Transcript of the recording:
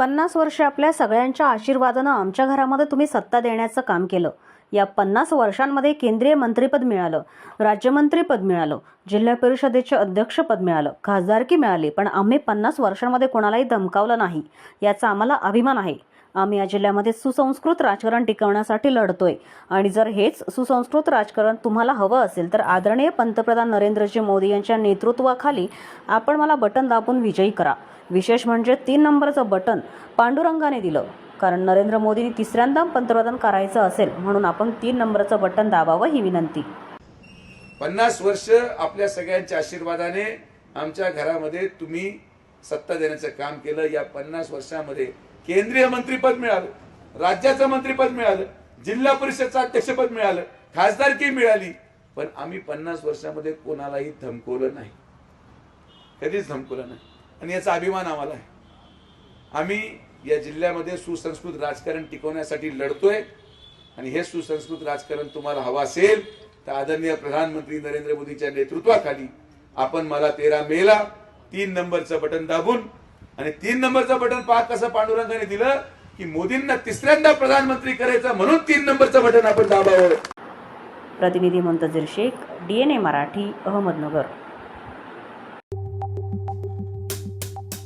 पन्नास वर्ष आपल्या सगळ्यांच्या आशीर्वादानं आमच्या घरामध्ये तुम्ही सत्ता देण्याचं काम केलं. या पन्नास वर्षांमध्ये केंद्रीय मंत्रीपद मिळालं राज्यमंत्रीपद मिळालं जिल्हा परिषदेचे अध्यक्षपद मिळालं खासदारकी मिळाली पण आम्ही पन्नास वर्षांमध्ये कोणालाही धमकावलं नाही याचा आम्हाला अभिमान आहे. आम्ही या जिल्ह्यामध्ये सुसंस्कृत राजकारण टिकवण्यासाठी लढतोय. आणि जर हेच सुसंस्कृत राजकारण तुम्हाला हवं असेल तर आदरणीय पंतप्रधान नरेंद्रजी मोदी यांच्या नेतृत्वाखाली आपण मला बटन दाबून विजयी करा. विशेष म्हणजे तीन नंबरचं बटन पांडुरंगाने दिलं. कारण नरेंद्र मोदींनी तिसऱ्यांदा पंतप्रधान करायचं असेल म्हणून आपण तीन नंबरचं बटन दाबावं ही विनंती. पन्नास वर्ष आपल्या सगळ्यांच्या आशीर्वादाने आमच्या घरामध्ये तुम्ही सत्ता देण्याचं काम केलं. या पन्नास वर्षामध्ये केंद्रीय मंत्रीपद मिळालं राज्याचं मंत्रीपद मिळालं जिल्हा परिषदचं अध्यक्षपद मिळालं खासदारकी मिळाली. पण आम्ही पन्नास वर्षामध्ये कोणालाही धमकवलं नाही. कधीच धमकवलं नाही. आणि याचा अभिमान आम्हाला आहे. आम्ही या जिल्ह्यामध्ये सुसंस्कृत राजकारण टिकवण्यासाठी लढतोय. आणि हे सुसंस्कृत राजकारण तुम्हाला हवं असेल तर आदरणीय प्रधानमंत्री नरेंद्र मोदीच्या नेतृत्वाखाली आपण मला तेरा मेला तीन नंबरचं बटन दाबून आणि तीन नंबरचं बटन पहा कसं पांडुरंगाने दिलं की मोदींना तिसऱ्यांदा प्रधानमंत्री करायचं म्हणून तीन नंबरचं बटन आपण दाबावं. प्रतिनिधी Muntazir Shaikh D N A Marathi Ahmednagar.